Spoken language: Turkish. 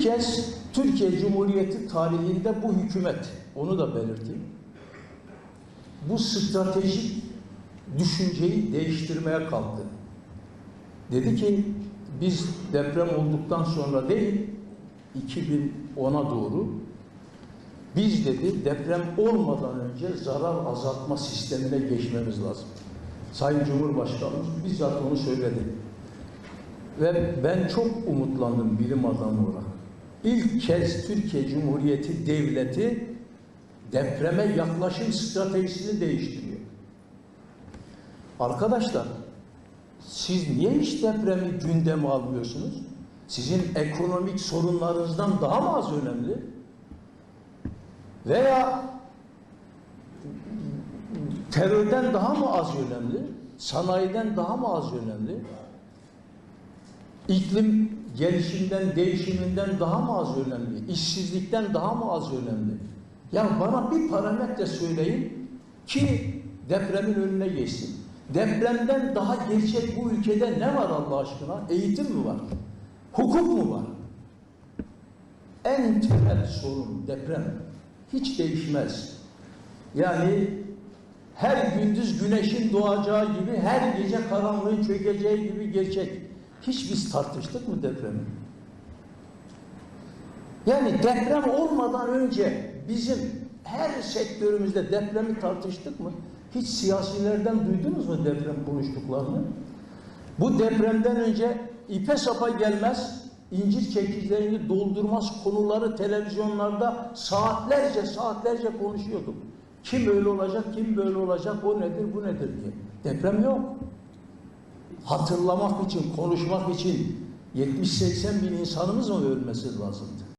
İlk kez Türkiye Cumhuriyeti tarihinde bu hükümet, onu da belirteyim, bu stratejik düşünceyi değiştirmeye kalktı. Dedi ki biz deprem olduktan sonra değil 2010'a doğru biz dedi deprem olmadan önce zarar azaltma sistemine geçmemiz lazım. Sayın Cumhurbaşkanımız bizzat onu söyledi. Ve ben çok umutlandım bilim adamı olarak. İlk kez Türkiye Cumhuriyeti Devleti depreme yaklaşım stratejisini değiştiriyor. Arkadaşlar siz niye hiç depremi gündeme almıyorsunuz? Sizin ekonomik sorunlarınızdan daha mı az önemli? Veya terörden daha mı az önemli? Sanayiden daha mı az önemli? İklim gelişiminden, değişiminden daha mı az önemli? İşsizlikten daha mı az önemli? Ya bana bir parametre söyleyin ki depremin önüne geçsin. Depremden daha gerçek bu ülkede ne var Allah aşkına? Eğitim mi var? Hukuk mu var? En temel sorun deprem. Hiç değişmez. Yani her gündüz güneşin doğacağı gibi, her gece karanlığın çökeceği gibi gerçek. Hiç biz tartıştık mı depremi? Yani deprem olmadan önce bizim her sektörümüzde depremi tartıştık mı? Hiç siyasilerden duydunuz mu deprem konuştuklarını? Bu depremden önce ipe sapa gelmez, incir çekicilerini doldurmaz konuları televizyonlarda saatlerce saatlerce konuşuyorduk. Kim öyle olacak, kim böyle olacak, o nedir, bu nedir diye. Deprem yok. Hatırlamak için, konuşmak için 70-80 bin insanımız mı ölmesi lazımdı?